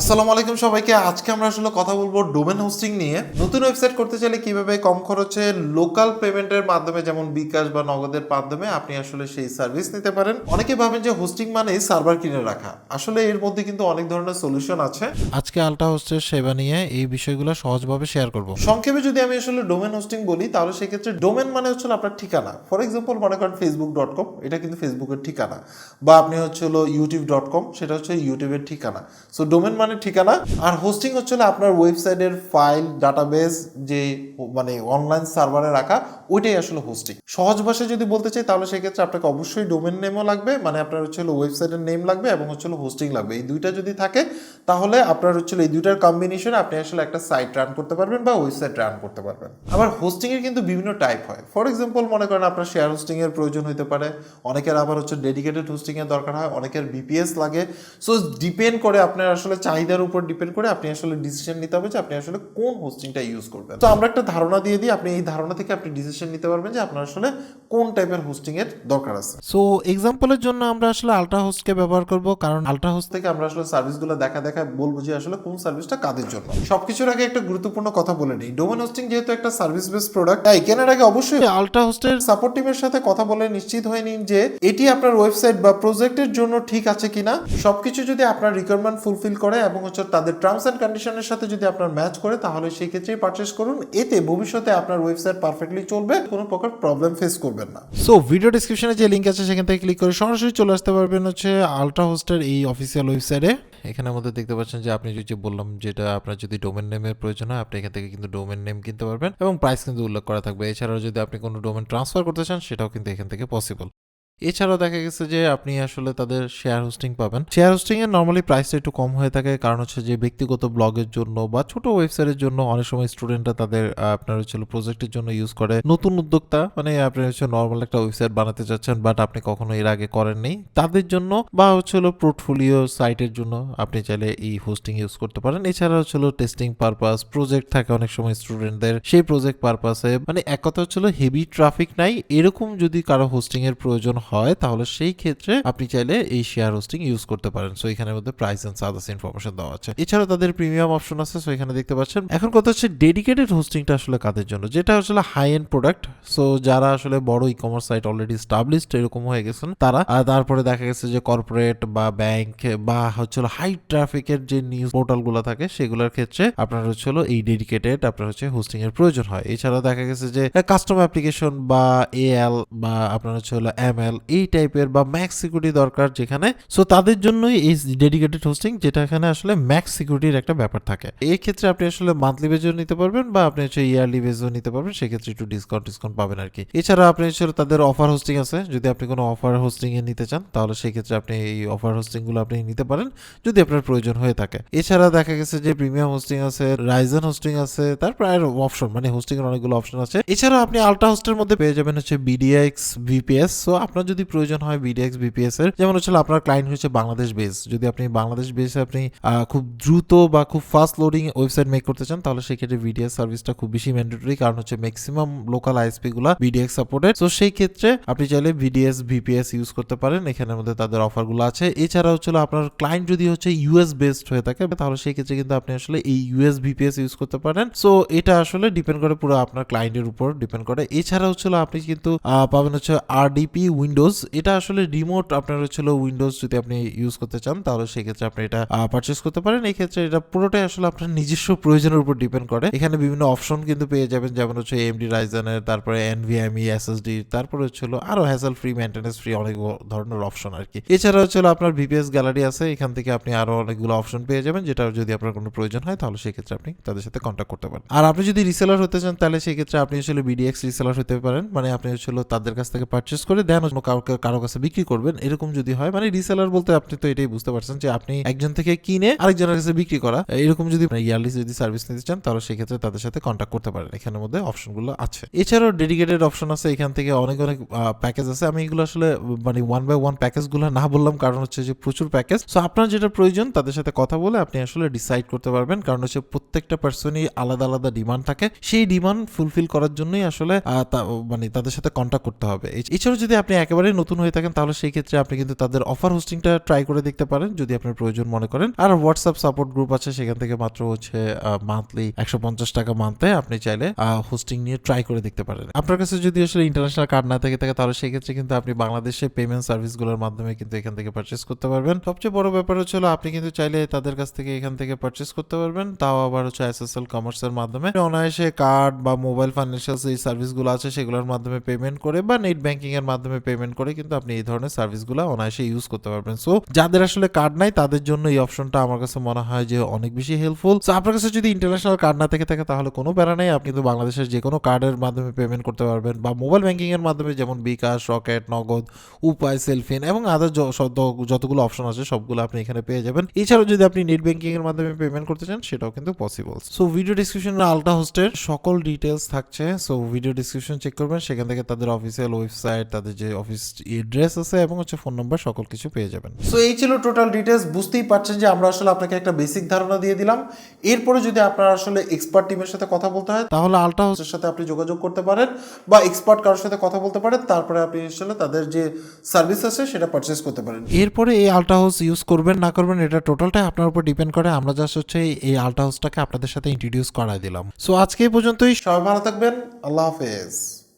আসসালামু আলাইকুম সবাইকে। আজকে আমরা আসলে কথা বলব ডোমেন হোস্টিং নিয়ে। নতুন ওয়েবসাইট করতে চাইলে কীভাবে কম খরচে লোকাল পেমেন্টের মাধ্যমে যেমন বিকাশ বা নগদের মাধ্যমে আপনি আসলে সেই সার্ভিস নিতে পারেন। অনেকে ভাবেন যে হোস্টিং মানেই সার্ভার কিনে রাখা। আসলে এর মধ্যে কিন্তু অনেক ধরনের সলিউশন আছে। আজকে আলটা হোস্টের সেবা নিয়ে এই বিষয়গুলো সহজভাবে শেয়ার করব। সংক্ষেপে যদি আমি আসলে ডোমেন হোস্টিং বলি তাহলে সেক্ষেত্রে ডোমেন মানে হচ্ছে আপনার ঠিকানা। ফর এক্সাম্পল মনে করেন ফেসবুক ডট কম এটা কিন্তু ফেসবুকের ঠিকানা। বা আপনি হচ্ছে হলো ইউটিউব ডট কম সেটা হচ্ছে ইউটিউবের ঠিকানা। সো ডোমেন মানে ঠিকানা। আর হোস্টিং হচ্ছে আপনার ওয়েবসাইটের ফাইল ডাটাবেস যে মানে অনলাইন সার্ভারে রাখা, ওইটাই আসলে হোস্টিং সহজ ভাষায় যদি বলতে চাই, তাহলে সেক্ষেত্রে আপনাকে অবশ্যই ডোমেন নেমও লাগবে মানে আপনার হচ্ছে ওয়েবসাইটের নেম লাগবে এবং হচ্ছে হোস্টিং লাগবে। এই দুইটা যদি থাকে, তাহলে আপনার হচ্ছে এই দুইটার কম্বিনেশনে আপনি আসলে একটা সাইট রান করতে পারবেন বা ওয়েবসাইট রান করতে পারবেন। আবার হোস্টিং এর কিন্তু বিভিন্ন টাইপ হয়। ফর এক্সাম্পল মনে করেন আপনার শেয়ার হোস্টিং এর প্রয়োজন হতে পারে, অনেকের আবার হচ্ছে ডেডিকেটেড হোস্টিং এর দরকার হয়, অনেকের বিপিএস লাগে। সো ডিপেন্ড করে আপনার আসলে চাহিদার উপর ডিপেন্ড করে আপনি আসলে ডিসিশন নিতে হবে যে আপনি আসলে কোন হোস্টিংটা ইউজ করবেন। তো আমরা একটা ধারণা দিয়ে দিই, আপনি এই ধারণা থেকে আপনি ডিসিশন নিতে পারবেন যে আপনার আসলে কোন টাইপের হোস্টিং এর দরকার আছে। সো এক্সাম্পলের জন্য আমরা আসলে আলট্রা হোস্টকে ব্যবহার করব, কারণ আলট্রা হোস্ট থেকে আমরা আসলে সার্ভিসগুলো দেখা দেখা বলব যে আসলে কোন সার্ভিসটা কাদের জন্য। সবকিছুর আগে একটা গুরুত্বপূর্ণ কথা বলে নিই। ডোমেন হোস্টিং যেহেতু একটা সার্ভিস বেস প্রোডাক্ট তাই কেনার আগে অবশ্যই আলট্রা হোস্টের সাপোর্ট টিমের সাথে কথা বলে নিশ্চিত হয়ে নিন যে এটি আপনার ওয়েবসাইট বা প্রজেক্টের জন্য ঠিক আছে কিনা। সবকিছু যদি আপনার রিকোয়ারমেন্ট ফুলফিল করে এবং হচ্ছে তাদের টার্মস অ্যান্ড কন্ডিশনের সাথে যদি আপনার ম্যাচ করে, তাহলে সেই ক্ষেত্রেই পারচেস করুন। এতে ভবিষ্যতে আপনার ওয়েবসাইট পারফেক্টলি চলবে, কোনো প্রকার প্রবলেম ফেস করবেন না। সো ভিডিও ডিসক্রিপশনে যে লিঙ্ক আছে, সেখান থেকে ক্লিক করে সরাসরি চলে আসতে পারবেন হচ্ছে আলট্রা হোস্টের এই অফিসিয়াল ওয়েবসাইটে এখানের মধ্যে দেখতে পাচ্ছেন যে আপনি যদি বললাম, যেটা আপনার যদি ডোমেন নেমের প্রয়োজন হয়, আপনি এখান থেকে কিন্তু ডোমেন নেম কিনতে পারবেন এবং প্রাইস কিন্তু উল্লেখ করা থাকবে। এছাড়াও যদি আপনি কোনো ডোমেন ট্রান্সফার করতে চান, সেটাও কিন্তু এখান থেকে পসিবল এছাড়াও দেখা গেছে যে আপনি আসলে তাদের শেয়ার হোস্টিং পাবেন। শেয়ার হোস্টিং এর নর্মালি প্রাইসটা একটু কম হয়ে থাকে, কারণ হচ্ছে যে ব্যক্তিগত ব্লগের জন্য বা ছোট ওয়েবসাইটের জন্য অনেক সময় স্টুডেন্টরা তাদের আপনার হচ্ছে প্রজেক্টের জন্য ইউজ করে। নতুন উদ্যোক্তা মানে আপনি হচ্ছে নর্মাল একটা ওয়েবসাইট বানাতে চাচ্ছেন বাট আপনি কখনো এর আগে করেননি তাদের জন্য বা হচ্ছে হলো পোর্টফোলিও সাইটের জন্য আপনি চাইলে এই হোস্টিং ইউজ করতে পারেন। এছাড়া হচ্ছে টেস্টিং পারপাস প্রজেক্ট থাকে অনেক সময় স্টুডেন্টদের সেই প্রজেক্ট পারপাসে মানে এক কথা হচ্ছে হেভি ট্রাফিক নাই। এরকম যদি কারও হোস্টিং এর প্রয়োজন হয়, তাহলে সেই ক্ষেত্রে আপনি চাইলে এই শেয়ার হোস্টিং ইউজ করতে পারেন। সো এখানের মধ্যে প্রাইস এন্ড সাদাস ইনফরমেশন দেওয়া আছে। এছাড়া তাদের প্রিমিয়াম অপশন আছে। সো এখানে দেখতে পাচ্ছেন। এখন কথা হচ্ছে ডেডিকেটেড হোস্টিংটা আসলে কাদের জন্য? যেটা আসলে হাই এন্ড প্রোডাক্ট সো যারা আসলে বড় e commerce site already established এরকম হয়ে গেছেন তারা। তারপরে দেখা গেছে যে কর্পোরেট বা ব্যাংক বা হচ্ছে হাই ট্রাফিকের যে নিউজ পোর্টালগুলো থাকে, সেগুলোর ক্ষেত্রে আপনার হচ্ছে এই ডেডিকেটেড আপনার হচ্ছে হোস্টিং এর প্রয়োজন হয়। এছাড়া দেখা গেছে যে কাস্টম অ্যাপ্লিকেশন বা এএল বা আপনার হচ্ছে হলো এমএল এই টাইপের বা ম্যাক্স সিকিউরিটি দরকার যেখানে সো তাদের জন্যই এই ডেডিকেটেড হোস্টিং যেটা এখানে আসলে ম্যাক্স সিকিউরিটির একটা ব্যাপার থাকে। এই ক্ষেত্রে আপনি আসলে মান্থলি বেজও নিতে পারবেন বা আপনি হচ্ছে ইয়ারলি বেজও নিতে পারবেন, সেক্ষেত্রে একটু ডিসকাউন্ট ডিসকাউন্ট পাবেন আর কি এছাড়া আপনি হচ্ছে তাদের অফার হোস্টিং আছে, যদি আপনি কোনো অফার হোস্টিং এ নিতে চান, তাহলে সেক্ষেত্রে আপনি এই অফার হোস্টিংগুলো আপনি নিতে পারেন, যদি আপনার প্রয়োজন হয়ে থাকে। এছাড়া দেখা গেছে যে প্রিমিয়াম হোস্টিং আছে রাইজন হোস্টিং আছে, তারপর আর অপশন মানে হোস্টিং এর অনেকগুলো অপশন আছে। এছাড়া আপনি আলট্রা হোস্টের মধ্যে পেয়ে যাবেন হচ্ছে বিডিএক্স ভিপিএস সো আপনার যদি প্রয়োজন হয় বিডিএক্স ভিপিএস এর, যেমন হচ্ছে আপনার ক্লায়েন্ট হচ্ছে বাংলাদেশ বেস যদি আপনি বাংলাদেশ বেসে আপনি খুব দ্রুত বা খুব ফাস্ট লোডিং ওয়েবসাইট মেক করতে চান, তাহলে সেক্ষেত্রে ভিডিএস সার্ভিসটা খুব বেশি ম্যান্ডেটরি কারণ হচ্ছে ম্যাক্সিমাম লোকাল আইএসপি গুলা বিডিএক্স সাপোর্টেড তো সেই ক্ষেত্রে আপনি চাইলে ভিডিএস ভিপিএস ইউজ করতে পারেন এখানের মধ্যে তাদের অফারগুলো আছে। এছাড়া হচ্ছে আপনার ক্লায়েন্ট যদি হচ্ছে ইউএস বেসড হয়ে থাকে, তাহলে সেই ক্ষেত্রে কিন্তু আপনি আসলে এই ইউএস ভিপিএস ইউজ করতে পারেন। সো এটা আসলে ডিপেন্ড করে পুরো আপনার ক্লায়েন্টের উপর ডিপেন্ড করে। এছাড়া হচ্ছে আপনি কিন্তু পাবেন হচ্ছে আরডিপি উইন্ডোজ এটা আসলে রিমোট আপনার হচ্ছে উইন্ডোজ যদি আপনি ইউজ করতে চান, তাহলে সেক্ষেত্রে আপনি এটা পারচেস করতে পারেন। এই ক্ষেত্রে এটা পুরোটাই আসলে আপনার নিজস্ব প্রয়োজনের উপর ডিপেন্ড করে। এখানে বিভিন্ন অপশন কিন্তু পেয়ে যাবেন, যেমন হচ্ছে এমডি রাইজানের তারপরে এনভিএমই এসএসডি তারপরে হচ্ছে হলো আরও হ্যাসেল ফ্রি মেনটেন্যান্স ফ্রি অনেক ধরনের অপশন আর কি এছাড়া হচ্ছে হলো আপনার ভিপিএস গ্যালারি আছে, এখান থেকে আপনি আরও অনেকগুলো অপশন পেয়ে যাবেন, যেটা যদি আপনার কোনো প্রয়োজন হয়, তাহলে সেক্ষেত্রে আপনি তাদের সাথে কন্ট্যাক্ট করতে পারেন। আর আপনি যদি রিসেলার হতে চান, তাহলে সেক্ষেত্রে আপনি আসলে বিডিএক্স রিসেলার হতে পারেন। মানে আপনি হচ্ছে তাদের কাছ থেকে পারচেস করে দেন কাউকে, কারও কাছে বিক্রি করবেন, এরকম যদি হয় মানে রিসেলার বলতে আপনি তো এটাই বুঝতে পারছেন যে আপনি একজন থেকে কিনে আরেকজনের কাছে বিক্রি করা, এরকম যদি ইয়ারলি যদি সার্ভিস নিতে চান, তাহলে সেক্ষেত্রে তাদের সাথে কন্ট্যাক্ট করতে পারেন। এখানের মধ্যে অপশনগুলো আছে। এছাড়াও ডেডিকেটেড অপশন আছে, এখান থেকে অনেক অনেক প্যাকেজ আছে। আমি এগুলো আসলে মানে ওয়ান বাই ওয়ান প্যাকেজগুলো না বললাম, কারণ হচ্ছে যে প্রচুর প্যাকেজ সো আপনার যেটা প্রয়োজন, তাদের সাথে কথা বলে আপনি আসলে ডিসাইড করতে পারবেন, কারণ হচ্ছে প্রত্যেকটা পার্সনই আলাদা আলাদা ডিমান্ড থাকে। সেই ডিমান্ড ফুলফিল করার জন্যই আসলে মানে তাদের সাথে কন্ট্যাক্ট করতে হবে। এছাড়াও যদি আপনি একেবারে একেবারেই নতুন হয়ে থাকেন, তাহলে সেই ক্ষেত্রে আপনি কিন্তু তাদের অফার হোস্টিংটা ট্রাই করে দেখতে পারেন, যদি আপনার প্রয়োজন মনে করেন। আর হোয়াটসঅ্যাপ সাপোর্ট গ্রুপ আছে, সেখান থেকে মাত্র হচ্ছে মান্থলি একশো পঞ্চাশ টাকা মান্থে আপনি চাইলে হোস্টিং নিয়ে ট্রাই করে দেখতে পারেন। আপনার কাছে যদি আসলে ইন্টারন্যাশনাল কার্ড না থেকে, থাকে, তাহলে সেই ক্ষেত্রে কিন্তু আপনি বাংলাদেশে পেমেন্ট সার্ভিসগুলোর মাধ্যমে কিন্তু এখান থেকে পারচেস করতে পারবেন। সবচেয়ে বড় ব্যাপার হচ্ছে আপনি কিন্তু চাইলে তাদের কাছ থেকে এখান থেকে পারচেস করতে পারবেন। তাও আবার হচ্ছে এসএসএল কমার্সের মাধ্যমে। অনায়াসে কার্ড বা মোবাইল ফাইন্যান্সিয়াল এই সার্ভিসগুলো আছে, সেগুলোর মাধ্যমে পেমেন্ট করে বা নেট ব্যাংকিং এর মাধ্যমে পেমেন্ট করে কিন্তু আপনি এই ধরনের সার্ভিসগুলো অনায়াসে ইউজ করতে পারবেন। সো যাদের আসলে কার্ড নাই, তাদের জন্য এই অপশনটা আমার কাছে মনে হয় যে অনেক বেশি হেল্পফুল সো আপনার কাছে যদি ইন্টারন্যাশনাল কার্ড না থেকে থাকে, তাহলে কোনো প্যারা নেই। আপনি কিন্তু বাংলাদেশের যে কোনো কার্ডের মাধ্যমে পেমেন্ট করতে পারবেন বা মোবাইল ব্যাংকিং এর মাধ্যমে যেমন বিকাশ, রকেট, নগদ, উপায় সেলফিন এবং আদার যতগুলো অপশন আছে, সবগুলো আপনি এখানে পেয়ে যাবেন। এছাড়াও যদি আপনি নেট ব্যাংকিং এর মাধ্যমে পেমেন্ট করতে চান, সেটাও কিন্তু পসিবল সো ভিডিও ডিসক্রিপশনে আলটা হোস্টের সকল ডিটেলস থাকছে। সো ভিডিও ডিসক্রিপশন চেক করবেন। সেখান থেকে তাদের অফিসিয়াল ওয়েবসাইট তাদের যে অফিস এড্রেস আছে এবং হচ্ছে ফোন নাম্বার সকল কিছু পেয়ে যাবেন। সো এই ছিল টোটাল ডিটেলস বুঝতেই পারছেন যে আমরা আসলে আপনাকে একটা বেসিক ধারণা দিয়ে দিলাম। এরপরে যদি আপনার আসলে এক্সপার্ট টিমের সাথে কথা বলতে হয় তাহলে আলটা তাদের সাথে আপনি যোগাযোগ করতে পারেন বা এক্সপার্ট কারোর সাথে কথা বলতে পারেন তারপরে আপনি আসলে তাদের যে সার্ভিস আছে সেটা পারচেস করতে পারেন। এরপরে এই আলটা হাউস ইউজ করবেন না করবেন এটা টোটালটাই আপনার উপর ডিপেন্ড করে। আমরা জাস্ট হচ্ছে এই আলটা হাউসটাকে আপনাদের সাথে ইন্ট্রোডিউস করাই দিলাম। সো আজকে এই পর্যন্তই। সবাই ভালো থাকবেন। আল্লাহ হাফেজ।